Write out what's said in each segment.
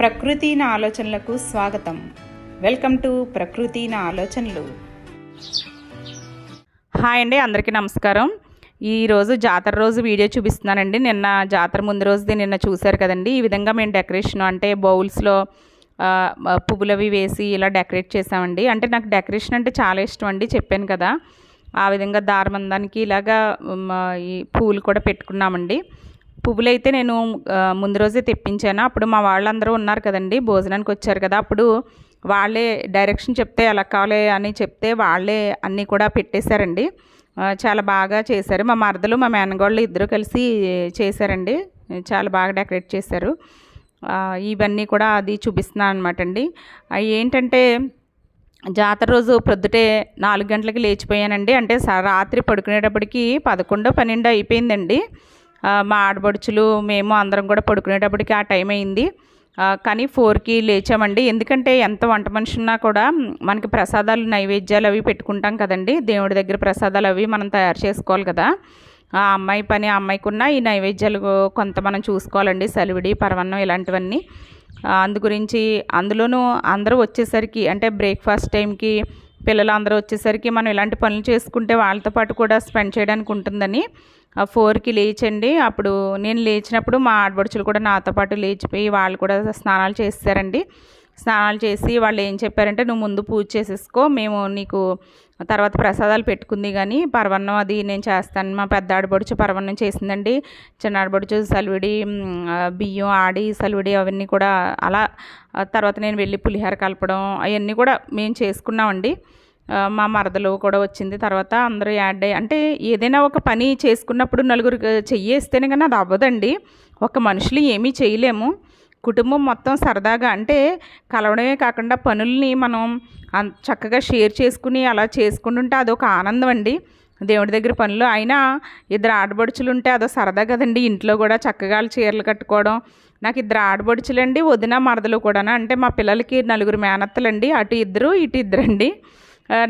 ప్రకృతి నా ఆలోచనలకు స్వాగతం. వెల్కమ్ టు ప్రకృతి నా ఆలోచనలు. హాయ్ అండి అందరికీ నమస్కారం. ఈరోజు జాతర రోజు వీడియో చూపిస్తున్నానండి. నిన్న జాతర ముందు రోజుది నిన్న చూశారు కదండి. ఈ విధంగా మేము డెకరేషన్ అంటే బౌల్స్లో పువ్వులు అవి వేసి ఇలా డెకరేట్ చేసామండి. అంటే నాకు డెకరేషన్ అంటే చాలా ఇష్టం అండి చెప్పాను కదా. ఆ విధంగా దారమందానికి ఇలాగా ఈ పువ్వులు కూడా పెట్టుకున్నామండి. పువ్వులైతే నేను ముందు రోజే తెప్పించాను. అప్పుడు మా వాళ్ళందరూ ఉన్నారు కదండి భోజనానికి వచ్చారు కదా అప్పుడు వాళ్ళే డైరెక్షన్ చెప్తే ఎలా కావాలి అని చెప్తే వాళ్ళే అన్నీ కూడా పెట్టేశారండి. చాలా బాగా చేశారు. మా మరదలు మా మేనగోళ్ళు ఇద్దరు కలిసి చేశారండి. చాలా బాగా డెకరేట్ చేశారు. ఇవన్నీ కూడా అది చూపిస్తున్నాను అనమాట అండి. ఏంటంటే జాతర రోజు ప్రొద్దుటే నాలుగు గంటలకి లేచిపోయానండి. అంటే స- రాత్రి పడుకునేటప్పటికి పదకొండో పన్నెండు అయిపోయిందండి. మా ఆడబడుచులు మేము అందరం కూడా పడుకునేటప్పటికి ఆ టైం అయింది. కానీ ఫోర్కి లేచామండి. ఎందుకంటే ఎంత వంట మనిషి ఉన్నా కూడా మనకి ప్రసాదాలు నైవేద్యాలు అవి పెట్టుకుంటాం కదండి. దేవుడి దగ్గర ప్రసాదాలు అవి మనం తయారు చేసుకోవాలి కదా. ఆ అమ్మాయి పని ఆ అమ్మాయికి ఈ నైవేద్యాలు కొంత మనం చూసుకోవాలండి. సలివిడి పరవన్నం ఇలాంటివన్నీ. అందు గురించి అందులోనూ అందరూ వచ్చేసరికి అంటే బ్రేక్ఫాస్ట్ టైంకి పిల్లలు అందరూ వచ్చేసరికి మనం ఇలాంటి పనులు చేసుకుంటే వాళ్ళతో పాటు కూడా స్పెండ్ చేయడానికి ఉంటుందని ఫోర్కి లేచండి. అప్పుడు నేను లేచినప్పుడు మా ఆడపడుచులు కూడా నాతో పాటు లేచిపోయి వాళ్ళు కూడా స్నానాలు చేస్తారండి. స్నానాలు చేసి వాళ్ళు ఏం చెప్పారంటే నువ్వు ముందు పూజ చేసేసుకో మేము నీకు తర్వాత ప్రసాదాలు పెట్టుకుంది కానీ పరవన్నం అది నేను చేస్తాను. మా పెద్ద ఆడబడుచు పరవన్నం చేసిందండి. చిన్న ఆడబడుచు సలివిడి బియ్యం ఆడి సలివిడి అవన్నీ కూడా అలా తర్వాత నేను వెళ్ళి పులిహోర కలపడం అవన్నీ కూడా మేము చేసుకున్నామండి. మా మరదలు కూడా వచ్చింది. తర్వాత అందరూ యాడ్ అయ్యి అంటే ఏదైనా ఒక పని చేసుకున్నప్పుడు నలుగురు చెయ్యేస్తేనే కానీ అది అవ్వదండి. ఒక మనుషులు ఏమీ చేయలేము. కుటుంబం మొత్తం సరదాగా అంటే కలవడమే కాకుండా పనుల్ని మనం చక్కగా షేర్ చేసుకుని అలా చేసుకుంటుంటే అదొక ఆనందం అండి. దేవుడి దగ్గర పనులు అయినా ఇద్దరు ఆడబడుచులు ఉంటే అదో సరదా కదండి. ఇంట్లో కూడా చక్కగా చీరలు కట్టుకోవడం. నాకు ఇద్దరు ఆడబడుచులండి వదిన మరదలు కూడా అంటే మా పిల్లలకి నలుగురు మేనత్తలండి. అటు ఇద్దరు ఇటు ఇద్దరండి.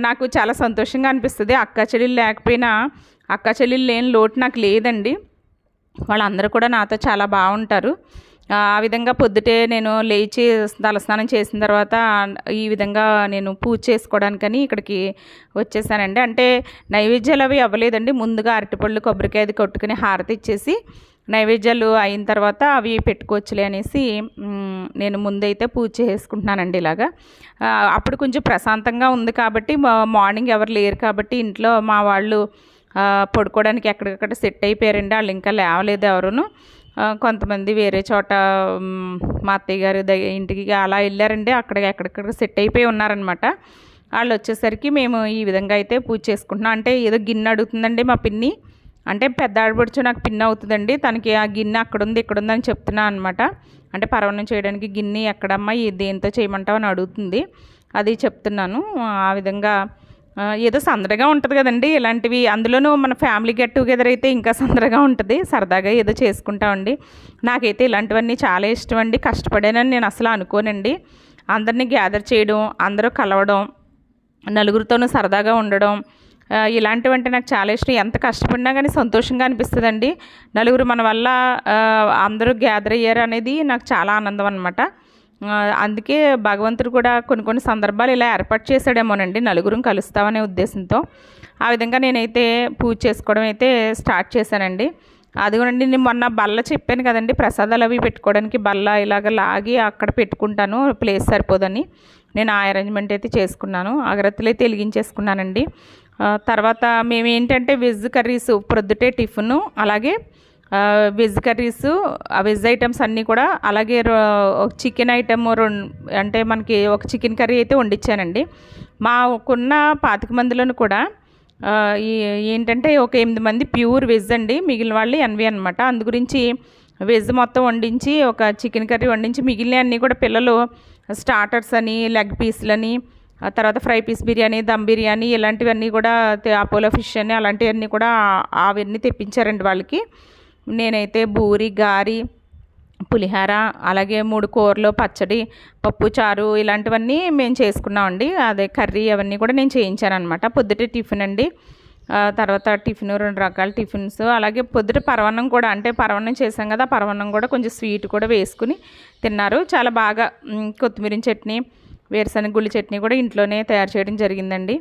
నాకు చాలా సంతోషంగా అనిపిస్తుంది. అక్క చెల్లెలు లేకపోయినా అక్క చెల్లెలు లేని లోటు నాకు లేదండి. వాళ్ళందరూ కూడా నాతో చాలా బాగుంటారు. ఆ విధంగా పొద్దుటే నేను లేచి తలస్నానం చేసిన తర్వాత ఈ విధంగా నేను పూజ చేసుకోవడానికని ఇక్కడికి వచ్చేసానండి. అంటే నైవేద్యాలు అవి అవ్వలేదండి. ముందుగా అరటిపళ్ళు కొబ్బరికాయది కొట్టుకుని హారతి ఇచ్చేసి నైవేద్యాలు అయిన తర్వాత అవి పెట్టుకోవచ్చులే అనేసి నేను ముందైతే పూజ చేసుకుంటున్నానండి ఇలాగా. అప్పుడు కొంచెం ప్రశాంతంగా ఉంది కాబట్టి మార్నింగ్ ఎవరు లేరు కాబట్టి ఇంట్లో మా వాళ్ళు పడుకోవడానికి ఎక్కడికక్కడ సెట్ అయిపోయారండి. వాళ్ళు ఇంకా లేవలేదు ఎవరును. కొంతమంది వేరే చోట మా అత్తయ్య గారి ఇంటికి అలా వెళ్ళారండి. అక్కడ ఎక్కడికక్కడ సెట్ అయిపోయి ఉన్నారనమాట వాళ్ళు వచ్చేసరికి మేము ఈ విధంగా అయితే పూజ చేసుకుంటున్నాం. అంటే ఏదో గిన్నె అడుగుతుందండి మా పిన్ని. అంటే పెద్ద ఆడపడుచు నాకు పిన్ అవుతుందండి. తనకి ఆ గిన్నె అక్కడ ఉంది ఇక్కడ అని చెప్తున్నాను అనమాట అంటే పరవణం చేయడానికి గిన్నె ఎక్కడమ్మా ఈ దేంతో చేయమంటావు అని అడుగుతుంది. అది చెప్తున్నాను. ఆ విధంగా ఏదో సందడిగా ఉంటుంది కదండి. ఇలాంటివి అందులోనూ మన ఫ్యామిలీ గెట్ టుగెదర్ అయితే ఇంకా సందడిగా ఉంటుంది. సరదాగా ఏదో చేసుకుంటామండి. నాకైతే ఇలాంటివన్నీ చాలా ఇష్టం అండి కష్టపడానని నేను అసలు అనుకోనండి. అందరినీ గ్యాదర్ చేయడం అందరూ కలవడం నలుగురితోనూ సరదాగా ఉండడం ఇలాంటివంటే నాకు చాలా ఇష్టం. ఎంత కష్టపడినా కానీ సంతోషంగా అనిపిస్తుందండి. నలుగురు మన వల్ల అందరూ గ్యాదర్ అయ్యారు అనేది నాకు చాలా ఆనందం అనమాట అందుకే భగవంతుడు కూడా కొన్ని కొన్ని సందర్భాలు ఇలా ఏర్పాటు చేశాడేమోనండి. నలుగురం కలుస్తామనే ఉద్దేశంతో. ఆ విధంగా నేనైతే పూజ చేసుకోవడం అయితే స్టార్ట్ చేశానండి. అదిగోనండి నేను మొన్న బల్ల చెప్పాను కదండి. ప్రసాదాలు అవి పెట్టుకోవడానికి బల్ల ఇలాగ లాగి అక్కడ పెట్టుకుంటాను. ప్లేస్ సరిపోదని. నేను ఆ అరేంజ్మెంట్ అయితే చేసుకున్నాను. అగరత్తులు అయితే వెలిగించేసుకున్నానండి. తర్వాత మేము ఏంటంటే వెజ్ కర్రీస్ ప్రొద్దుటే టిఫిన్ అలాగే వెజ్ కర్రీస్ ఆ వెజ్ ఐటమ్స్ అన్నీ కూడా అలాగే రో- ఒక చికెన్ ఐటమ్ రెండు అంటే మనకి ఒక చికెన్ కర్రీ అయితే వండించానండి మాకున్న పాతిక మందిలోను కూడా ఏంటంటే ఒక ఎనిమిది మంది ప్యూర్ వెజ్ అండి మిగిలిన వాళ్ళు ఎన్వి అనమాట అందు గురించి వెజ్ మొత్తం వండించి ఒక చికెన్ కర్రీ వండించి మిగిలిన అన్నీ కూడా పిల్లలు స్టార్టర్స్ అని లెగ్ పీస్లని ఆ తర్వాత ఫ్రై పీస్ బిర్యానీ దమ్ బిర్యానీ ఇలాంటివన్నీ కూడా అపోలో ఫిష్ అని అలాంటివన్నీ కూడా అవన్నీ తెప్పించారండి వాళ్ళకి. నేనైతే బూరి గారి పులిహార అలాగే మూడు కూరలు పచ్చడి పప్పు చారు ఇలాంటివన్నీ మేము చేసుకున్నామండి. అదే కర్రీ అవన్నీ కూడా నేను చేయించాను అనమాట పొద్దుటే టిఫిన్ అండి. తర్వాత టిఫిన్ రెండు రకాల టిఫిన్స్ అలాగే పొద్దుట పరవన్నం కూడా అంటే పరవన్నం చేసాం కదా ఆ పరవన్నం కూడా కొంచెం స్వీట్ కూడా వేసుకుని తిన్నారు. చాలా బాగా కొత్తిమీర చట్నీ వేరుశనగ గుళ్ళు చట్నీ కూడా ఇంట్లోనే తయారు చేయడం జరిగిందండి.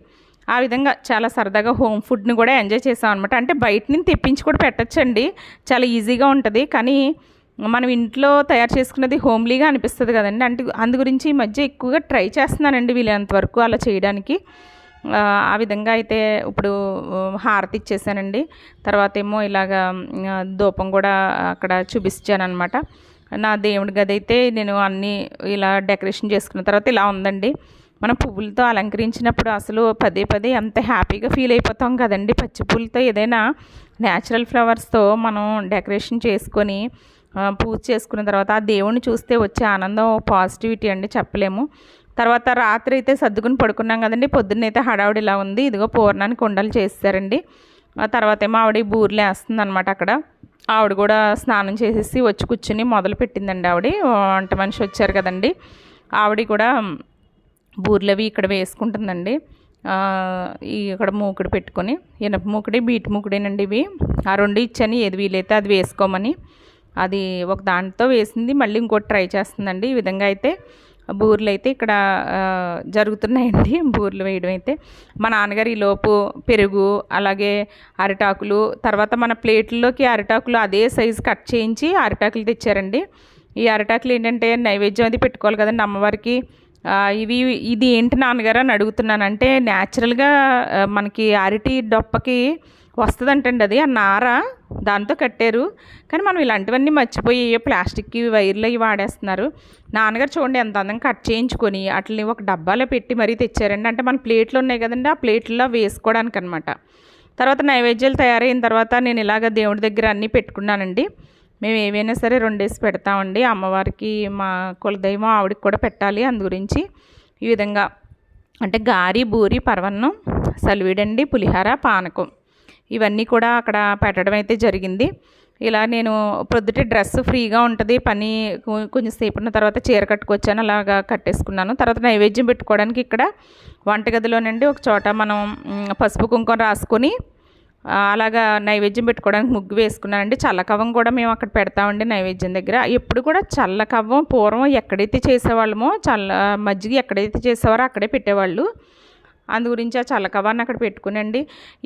ఆ విధంగా చాలా సరదాగా హోమ్ ఫుడ్ని కూడా ఎంజాయ్ చేసాం అనమాట అంటే బయట నుంచి తెప్పించి కూడా పెట్టచ్చండి. చాలా ఈజీగా ఉంటుంది. కానీ మనం ఇంట్లో తయారు చేసుకున్నది హోమ్లీగా అనిపిస్తుంది కదండి. అంటే అందు గురించి ఈ మధ్య ఎక్కువగా ట్రై చేస్తున్నానండి వీలైనంత వరకు అలా చేయడానికి. ఆ, విధంగా అయితే ఇప్పుడు హారతి ఇచ్చేసానండి. తర్వాత ఏమో ఇలాగా దూపం కూడా అక్కడ చూపించాను అనమాట నా దేవుడి గది అయితే నేను అన్నీ ఇలా డెకరేషన్ చేసుకున్న తర్వాత ఇలా ఉందండి. మనం పువ్వులతో అలంకరించినప్పుడు అసలు పదే పదే ఎంత హ్యాపీగా ఫీల్ అయిపోతాం కదండి. పచ్చి పువ్వులతో ఏదైనా న్యాచురల్ ఫ్లవర్స్తో మనం డెకరేషన్ చేసుకొని పూజ చేసుకున్న తర్వాత ఆ దేవుణ్ణి చూస్తే వచ్చే ఆనందం పాజిటివిటీ అండి చెప్పలేము. తర్వాత రాత్రి అయితే సర్దుకుని పడుకున్నాం కదండి. పొద్దున్నైతే హడావుడి ఇలా ఉంది. ఇదిగో పూర్ణానికి ఉండలు చేస్తారండి. ఆ తర్వాత ఏమో ఆవిడ బూర్లు వేస్తుంది అనమాట అక్కడ. ఆవిడ కూడా స్నానం చేసేసి వచ్చి కూర్చుని మొదలు పెట్టిందండి ఆవిడ. వంట మనిషి వచ్చారు కదండి. ఆవిడ కూడా బూర్లవి ఇక్కడ వేసుకుంటుందండి. ఈ ఇక్కడ మూకుడు పెట్టుకొని ఇనప మూకుడి బీట్ మూకుడేనండి ఇవి. ఆ రెండు ఇచ్చాను ఏది వీలైతే అది వేసుకోమని. అది ఒక దానితో వేసింది మళ్ళీ ఇంకోటి ట్రై చేస్తుందండి. ఈ విధంగా అయితే బూర్లు అయితే ఇక్కడ జరుగుతున్నాయండి. బూర్లు వేయడం అయితే. మా నాన్నగారు ఈ లోపు పెరుగు అలాగే అరిటాకులు తర్వాత మన ప్లేట్లలోకి అరిటాకులు అదే సైజు కట్ చేయించి అరిటాకులు తెచ్చారండి. ఈ అరిటాకులు ఏంటంటే నైవేద్యం అది పెట్టుకోవాలి కదండి అమ్మవారికి. ఇవి ఇది ఏంటి నాన్నగారు అని అడుగుతున్నాను అంటే న్యాచురల్గా మనకి అరటి డొప్పకి వస్తుందంటండి అది ఆ నార దాంతో కట్టారు. కానీ మనం ఇలాంటివన్నీ మర్చిపోయి ప్లాస్టిక్కి ప్లాస్టిక్ వైర్లు అవి వాడేస్తున్నారు. నాన్నగారు చూడండి ఎంత అందంగా కట్ చేయించుకొని వాటిని ఒక డబ్బాలో పెట్టి మరీ తెచ్చారండి. అంటే మన ప్లేట్లు ఉన్నాయి కదండి ఆ ప్లేట్లో వేసుకోవడానికి అనమాట తర్వాత నైవేద్యాలు తయారైన తర్వాత నేను ఇలాగ దేవుడి దగ్గర అన్నీ పెట్టుకున్నానండి. మేము ఏవైనా సరే రెండేసి పెడతామండి. అమ్మవారికి మా కులదైవం ఆవిడకి కూడా పెట్టాలి అందు గురించి ఈ విధంగా అంటే గారి బూరి పరవన్నం సలివిడండి పులిహార పానకం. ఇవన్నీ కూడా అక్కడ పెట్టడం అయితే జరిగింది. ఇలా నేను ప్రొద్దుటే డ్రెస్ ఫ్రీగా ఉంటుంది. పని కొంచెం సేపు ఉన్న తర్వాత చీర కట్టుకొచ్చాను అలాగా కట్టేసుకున్నాను. తర్వాత నైవేద్యం పెట్టుకోవడానికి ఇక్కడ వంటగదిలోనండి ఒక చోట మనం పసుపు కుంకుమ రాసుకొని అలాగా నైవేద్యం పెట్టుకోవడానికి ముగ్గు వేసుకున్నానండి. చల్లకవ్వం కూడా మేము అక్కడ పెడతామండి నైవేద్యం దగ్గర. ఎప్పుడు కూడా చల్లకవ్వం పూర్వం ఎక్కడైతే చేసేవాళ్ళమో చల్ల మజ్జిగ ఎక్కడైతే చేసేవారో అక్కడే పెట్టేవాళ్ళు. అందు గురించి ఆ చల్లకవాన్ని అక్కడ పెట్టుకునండి.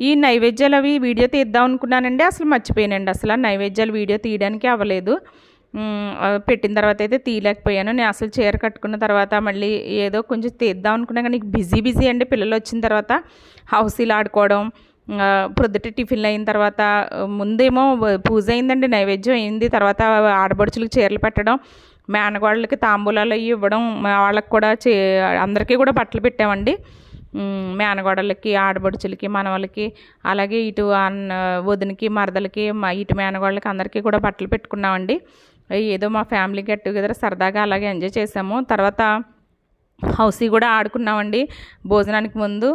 ఈ నైవేద్యాలు అవి వీడియో తీద్దాం అనుకున్నానండి. అసలు మర్చిపోయానండి. అసలు నైవేద్యాలు వీడియో తీయడానికి అవ్వలేదు. పెట్టిన తర్వాత అయితే తీయలేకపోయాను. నేను అసలు చీర కట్టుకున్న తర్వాత మళ్ళీ ఏదో కొంచెం తీద్దాం అనుకున్నా కానీ బిజీ బిజీ అండి. పిల్లలు వచ్చిన తర్వాత హౌసీలు ఆడుకోవడం ప్రొద్దుట టిఫిన్లు అయిన తర్వాత ముందేమో పూజ అయిందండి. నైవేద్యం అయింది. తర్వాత ఆడబడుచులకు చీరలు పెట్టడం మేనగోళ్ళకి తాంబూలాలు అవి ఇవ్వడం వాళ్ళకి కూడా చే అందరికీ కూడా బట్టలు పెట్టామండి. మేనగోడలకి ఆడబడుచులకి మనవలకి అలాగే ఇటు అన్న వదినకి మరదలకి ఇటు మేనగోళ్ళకి అందరికీ కూడా బట్టలు పెట్టుకున్నామండి. ఏదో మా ఫ్యామిలీ గెట్ టుగెదర్ సరదాగా అలాగే ఎంజాయ్ చేసాము. తర్వాత హౌసీ కూడా ఆడుకున్నామండి భోజనానికి ముందు.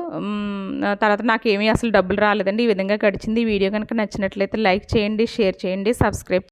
తర్వాత నాకేమీ అసలు డబ్బులు రాలేదండి. ఈ విధంగా గడిచింది. ఈ వీడియో కనుక నచ్చినట్లయితే లైక్ చేయండి షేర్ చేయండి సబ్స్క్రైబ్